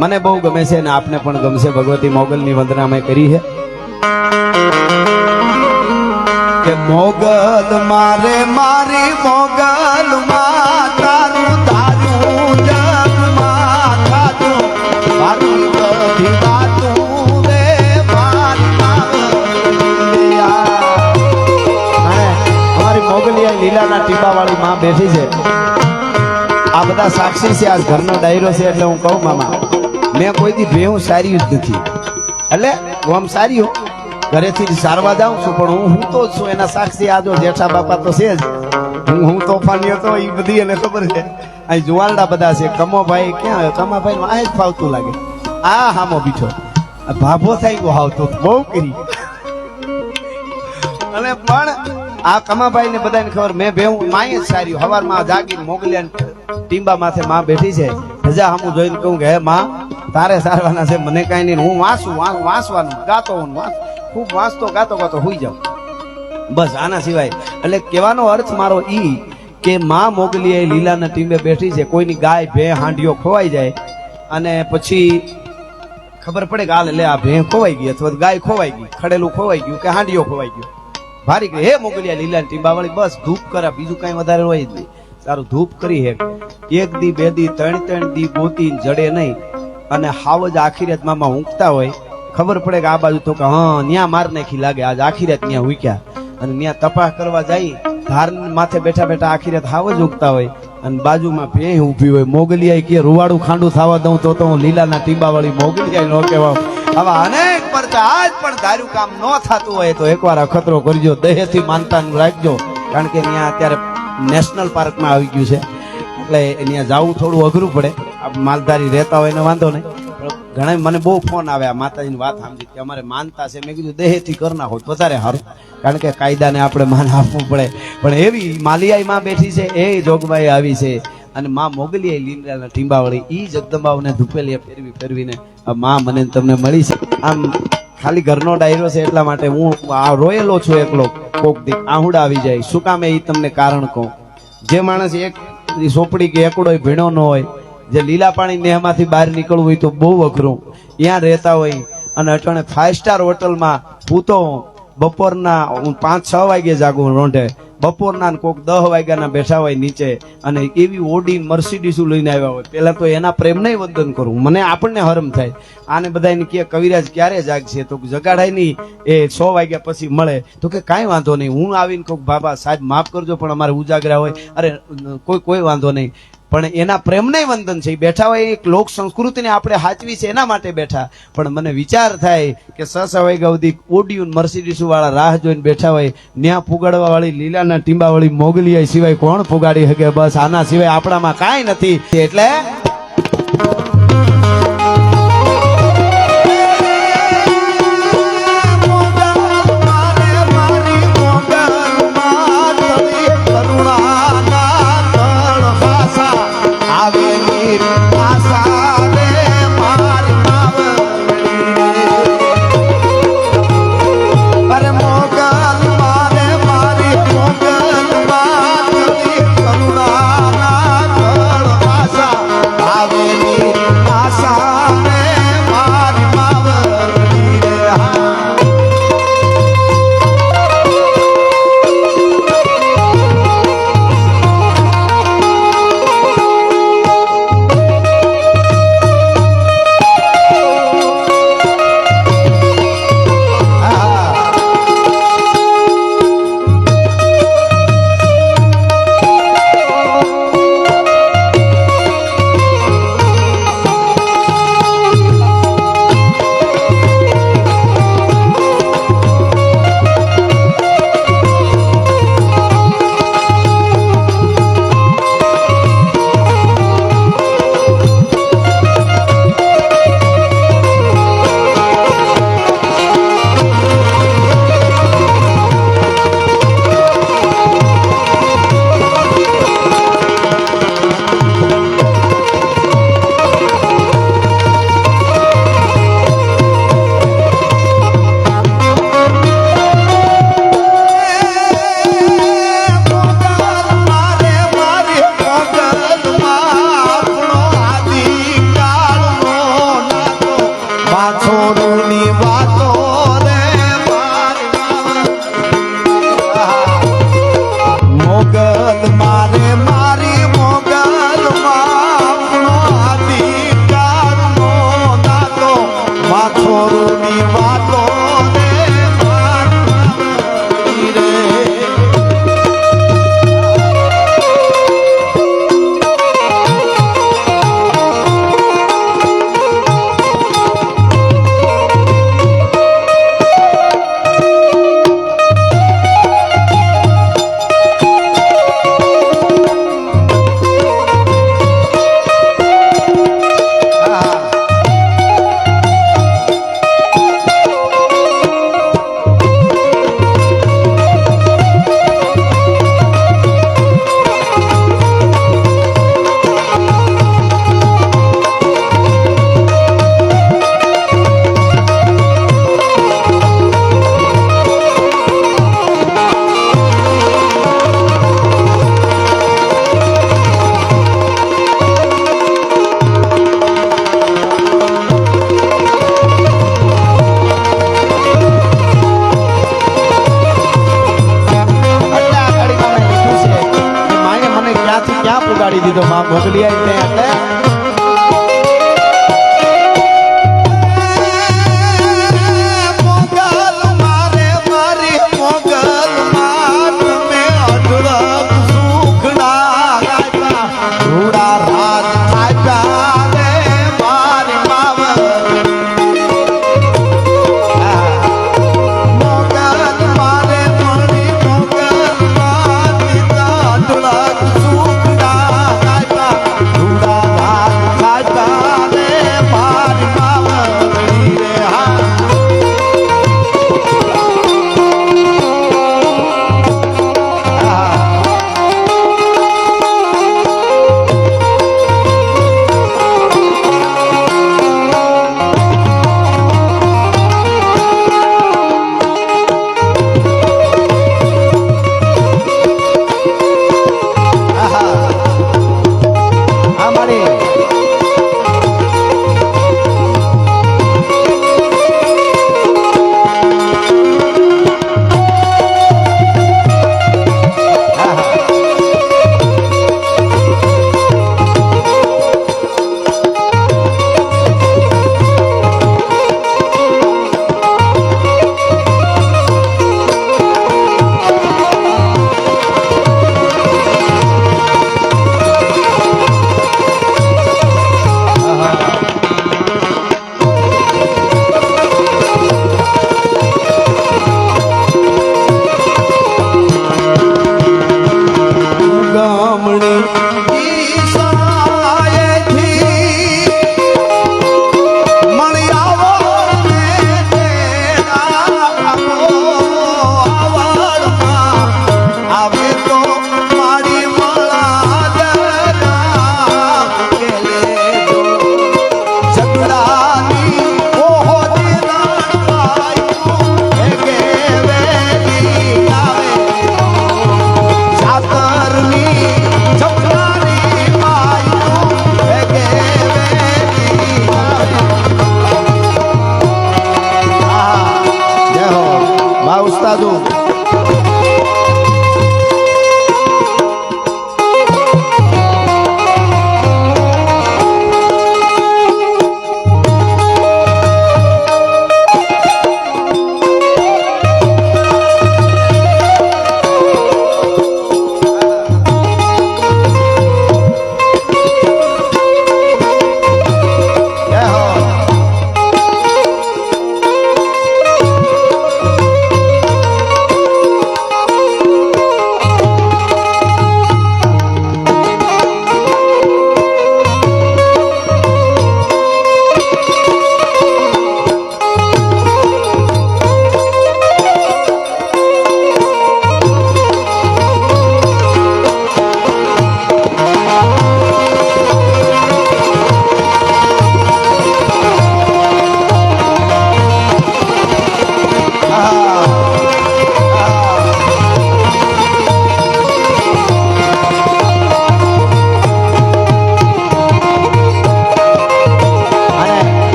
મને બહુ ગમે છે અને આપને પણ ગમશે. ભગવતી મોગલની વંદના મેં કરી છે. કે મોગલ મારે મારી મોગલ માં તારું મોગલિયા લીલાના ટીપાવાળી માં બેઠી છે. આ બધા સાક્ષી છે, આ ઘરનો ડાયરો છે એટલે હું કહું મામા. મેં કોઈ દી ભેહું સારી જ નથી. એટલે હું આમ સારી હું. ઘરેથી જ સારવા જાઉં છું, પણ હું હું તો જ છું. એના સાક્ષી આજો જેઠા બાપા તો છે જ. હું હું તોફાની હતો એ બધી એને ખબર છે. અહીં જુવાલડા બધા છે. કમોભાઈ ક્યાં કમાભાઈ આ જ ફાવતું લાગે. આ હામો બીઠો. ભાભો થાય ગયો હાવતો બહુ કરી. અને પણ આ કમાભાઈ ને બધાને ખબર, મેં ભેવું માય જ સારી હવારમાં જાગીને મોગલિયા ટીંબા માથે માં બેઠી છે. હજા હું જોઈને કહું કે, હે માં તારે સારવાના છે, મને કાંઈ નહીં, હું વાંચું વાંચવાનું, ગાતો હું વાંચ. ખૂબ વાંચતો, ગાતો ગાતો હોઈ જાઉં. બસ આના સિવાય. એટલે કહેવાનો અર્થ મારો ઈ કે માં મોગલી એ લીલાના ટીમે બેઠી છે, કોઈની ગાય, ભે, હાંડીઓ ખોવાઈ જાય અને પછી ખબર પડે કે હાલ લે, આ ભે ખોવાઈ ગઈ અથવા ગાય ખોવાઈ ગઈ, ખડેલું ખોવાઈ ગયું કે હાંડીઓ ખોવાઈ ગયું. ભારી ગઈ હે મોગલિયા લીલા ટીંબા વાળી બસ ધૂપ કરે બીજું કઈ વધારે હોય જ નહીં. સારું, ધૂપ કરી હે. એક દી, બે દી, ત્રણ ત્રણ દી ગોતી જડે નહીં. અને હાવ જ આખી રાત મામા ઊંઘતા હોય. ખબર પડે કે આ બાજુ તો કે, હા, ન્યા માર નાખી લાગે. આજ આખી રાત ન્યા ઉક્યા અને ન્યા તપાસ કરવા જાય, ધાર માથે બેઠા બેઠા આખી રાત હાવ જ ઉગતા હોય. અને બાજુમાં ભેં ઊભી હોય. મોગલિયાઈ કે, રૂવાડું ખાંડું થવા દઉં તો તો હું લીલાના ટીંબાવાળી મોગલિયાઈ મોગલિયા નો કહેવા આવા અનેક પરચા આજ પણ ધાર્યું કામ ન થતું હોય તો એકવાર અખતરો કરજો. દહેથી માનતાનું રાખજો. કારણ કે ત્યાં અત્યારે નેશનલ પાર્કમાં આવી ગયું છે. એટલે ત્યાં જવું થોડું અઘરું પડે. માલધારી રહેતા હોય ને વાંધો નહીં. ઘણા મને બહુ ફોન આવે આ માતાજીની વાત સાંભળી કે અમારે માનતા છે. મેં કીધું દેહેથી કર નાખો વધારે સારું. કારણ કે કાયદાને આપણે માન આપવું પડે. પણ એવી માલિયાઈ માં બેઠી છે, એ જોગબાઈ આવી છે. અને માં મોગલી લીમડાના ટીંબાવળી, ઈ જગદંબાઓને ધૂપેલી ફેરવી ફેરવીને માં મને તમને મળી છે. આમ ખાલી ઘરનો ડાયરો છે એટલા માટે હું આ રોયેલો છું એકલો. કોક દી આહુડા આવી જાય. શું કામ એ તમને કારણ કહું? જે માણસ એક સોપડી કે એકડો ભીણો ન હોય જે લીલા પાણી નેહમાંથી બહાર નીકળવું હોય તો બહુ અઘરું. ત્યાં રહેતા હોય અને અટાણે ફાઈવ સ્ટાર હોટલમાં હું તો બપોરના હું પાંચ છ વાગે જાગું રોંઢે. બપોરના કોક દહ વાગ્યાના બેઠા હોય નીચે અને એવી ઓડી મર્સિડીસું લઈને આવ્યા હોય. પહેલાં તો એના પ્રેમને વંદન કરું. મને આપણને હરમ થાય. આને બધાને કે કવિરાજ, ક્યારે જાગશે? તો જગાડાય નહીં. એ છ વાગ્યા પછી મળે. તો કે, કાંઈ વાંધો નહીં. હું આવીને કહું બાબા સાહેબ, માફ કરજો, પણ અમારે ઉજાગરા હોય. અરે, કોઈ કોઈ વાંધો નહીં. પણ એના પ્રેમને વંદન છે. બેઠા હોય એક લોક સંસ્કૃતિને આપણે હાચવી છે એના માટે બેઠા. પણ મને વિચાર થાય કે સસવાઈ ગૌદી ઓડિયુન મર્સિડીસ વાળા રાહ જોઈને બેઠા હોય, ન્યા પુગાડવા વાળી લીલાના ટીંબા વાળી મોગલિયા સિવાય કોણ પુગાડી શકે? બસ આના સિવાય આપણામાં કાંઈ નથી. એટલે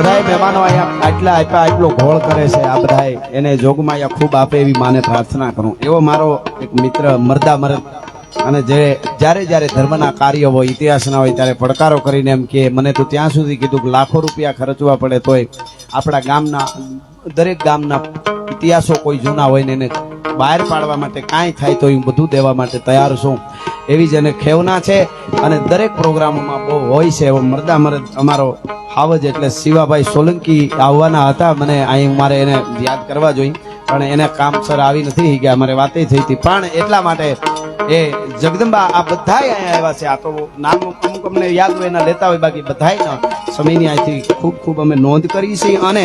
બધાય મહેમાનો અહીંયા આટલા આપ્યા, આટલો ઘોળ કરે છે આ બધાય. એને જોગમાં અહીંયા ખૂબ આપે એવી માને પ્રાર્થના કરું. એવો મારો એક મિત્ર મરદા મરદ અને જે જ્યારે જ્યારે ધર્મના કાર્ય હોય, ઇતિહાસના હોય, ત્યારે પડકારો કરીને એમ કે મને તો ત્યાં સુધી કીધું કે લાખો રૂપિયા ખર્ચવા પડે તોય આપણા ગામના, દરેક ગામના ઇતિહાસો કોઈ જૂના હોય ને એને બહાર પાડવા માટે કાંઈ થાય તો હું બધું દેવા માટે તૈયાર છું. એવી જ એને ખેવના છે. અને દરેક પ્રોગ્રામોમાં બહુ હોય છે એવો મરદા મરદ અમારો હાવજ એટલે શિવાભાઈ સોલંકી આવવાના હતા. મને અહીં મારે એને યાદ કરવા જોઈએ પણ એને કામસર આવી નથી ગયા. અમારે વાતે થઈ હતી. પણ એટલા માટે એ જગદંબા, આ બધાય અહીંયા આવ્યા છે. આ તો નામ અમુક અમને યાદ હોય, એના લેતા હોય બાકી બધાય સમયની અહીંથી ખૂબ ખૂબ અમે નોંધ કરી છે. અને